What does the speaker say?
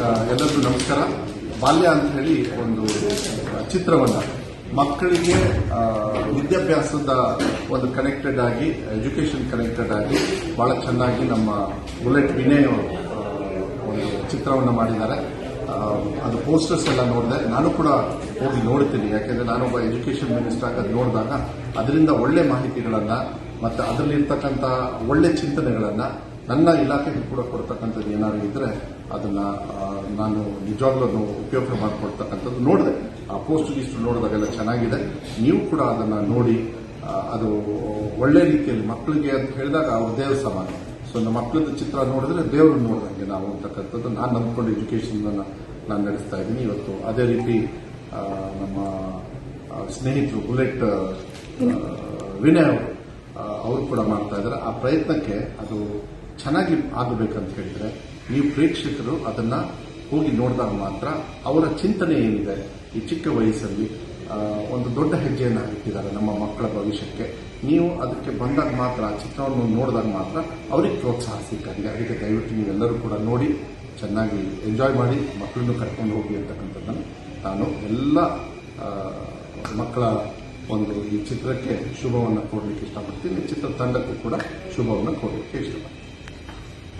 ಎಲ್ಲರಿಗೂ ನಮಸ್ಕಾರ. ಬಾಲ್ಯ ಅಂತ ಹೇಳಿ ಒಂದು ಚಿತ್ರವನ್ನ. ಮಕ್ಕಳಿಗೆ ವಿದ್ಯಾಭ್ಯಾಸದ ಒಂದು ಕನೆಕ್ಟೆಡ್ ಆಗಿ ಎಜುಕೇಶನ್ ಕನೆಕ್ಟೆಡ್ ಆಗಿ ಬಹಳ ಚೆನ್ನಾಗಿ ನಮ್ಮ ಬುಲೆಟ್ ವಿನಯ್ ಒಂದು ಚಿತ್ರವನ್ನು ಮಾಡಿದ್ದಾರೆ. ಅದು ಪೋಸ್ಟರ್ಸ್ ಎಲ್ಲ ನೋಡಿದೆ. ನಾನು ಕೂಡ ಹೋಗಿ ನೋಡ್ತೀನಿ. ಯಾಕೆಂದ್ರೆ ನಾನೊಬ್ಬ ಎಜುಕೇಶನ್ ಮಿನಿಸ್ಟರ್ ಆಗಿ ನೋಡಿದಾಗ ಅದರಿಂದ ಒಳ್ಳೆ ಮಾಹಿತಿಗಳನ್ನ ಮತ್ತೆ ಅದರಲ್ಲಿರ್ತಕ್ಕಂಥ ಒಳ್ಳೆ ಚಿಂತನೆಗಳನ್ನ ನನ್ನ ಇಲಾಖೆಗೆ ಕೂಡ ಕೊಡ್ತಕ್ಕಂಥದ್ದು ಏನಾದ್ರು ಇದ್ರೆ ಅದನ್ನ ನಾನು ನಿಜವಾಗ್ಲೂ ಅದನ್ನು ಉಪಯೋಗ ಮಾಡಿಕೊಡ್ತಕ್ಕಂಥದ್ದು ನೋಡಿದೆ. ಆ ಪೋಸ್ಟ್ ಲಿಸ್ಟ್ ನೋಡಿದಾಗೆಲ್ಲ ಚೆನ್ನಾಗಿದೆ. ನೀವು ಕೂಡ ಅದನ್ನ ನೋಡಿ ಅದು ಒಳ್ಳೆ ರೀತಿಯಲ್ಲಿ ಮಕ್ಕಳಿಗೆ ಅಂತ ಹೇಳಿದಾಗ ಅವ್ರ ದೇವ್ರ ಸಮಾನ. ಸೊ ನಮ್ಮ ಮಕ್ಕಳದ ಚಿತ್ರ ನೋಡಿದ್ರೆ ದೇವ್ರನ್ನ ನೋಡಿದಂಗೆ ನಾವು ಅಂತಕ್ಕಂಥದ್ದು. ನಾನು ನಂಬ್ಕೊಂಡು ಎಜುಕೇಶನ್ ನಾನು ನಡೆಸ್ತಾ ಇದ್ದೀನಿ. ಇವತ್ತು ಅದೇ ರೀತಿ ನಮ್ಮ ಸ್ನೇಹಿತರು ಬುಲೆಟ್ ವಿನಯ್ ಅವರು ಅವರು ಕೂಡ ಮಾಡ್ತಾ ಇದ್ದಾರೆ. ಆ ಪ್ರಯತ್ನಕ್ಕೆ ಅದು ಚೆನ್ನಾಗಿ ಆಗಬೇಕಂತ ಹೇಳಿದ್ರೆ ನೀವು ಪ್ರೇಕ್ಷಕರು ಅದನ್ನ ಹೋಗಿ ನೋಡಿದಾಗ ಮಾತ್ರ ಅವರ ಚಿಂತನೆ ಏನಿದೆ? ಈ ಚಿಕ್ಕ ವಯಸ್ಸಲ್ಲಿ ಒಂದು ದೊಡ್ಡ ಹೆಜ್ಜೆಯನ್ನು ಇಟ್ಟಿದ್ದಾರೆ ನಮ್ಮ ಮಕ್ಕಳ ಭವಿಷ್ಯಕ್ಕೆ. ನೀವು ಅದಕ್ಕೆ ಬಂದಾಗ ಮಾತ್ರ, ಆ ಚಿತ್ರವನ್ನು ನೋಡಿದಾಗ ಮಾತ್ರ ಅವರಿಗೆ ಪ್ರೋತ್ಸಾಹ ಸಿಗ್ತದೆ ಅದಕ್ಕೆ ದಯವಿಟ್ಟು ನೀವೆಲ್ಲರೂ ಕೂಡ ನೋಡಿ, ಚೆನ್ನಾಗಿ ಎಂಜಾಯ್ ಮಾಡಿ, ಮಕ್ಕಳನ್ನು ಕರ್ಕೊಂಡು ಹೋಗಿ ಅಂತಕ್ಕಂಥದ್ದನ್ನು ನಾನು ಎಲ್ಲ ಮಕ್ಕಳ ಒಂದು ಈ ಚಿತ್ರಕ್ಕೆ ಶುಭವನ್ನು ಕೋರ್ಲಿಕ್ಕೆ ಇಷ್ಟಪಡ್ತೀನಿ. ಚಿತ್ರ ತಂಡಕ್ಕೂ ಕೂಡ ಶುಭವನ್ನು ಕೊಡಲಿಕ್ಕೆ ಇಷ್ಟಪಡ್ತೀನಿ.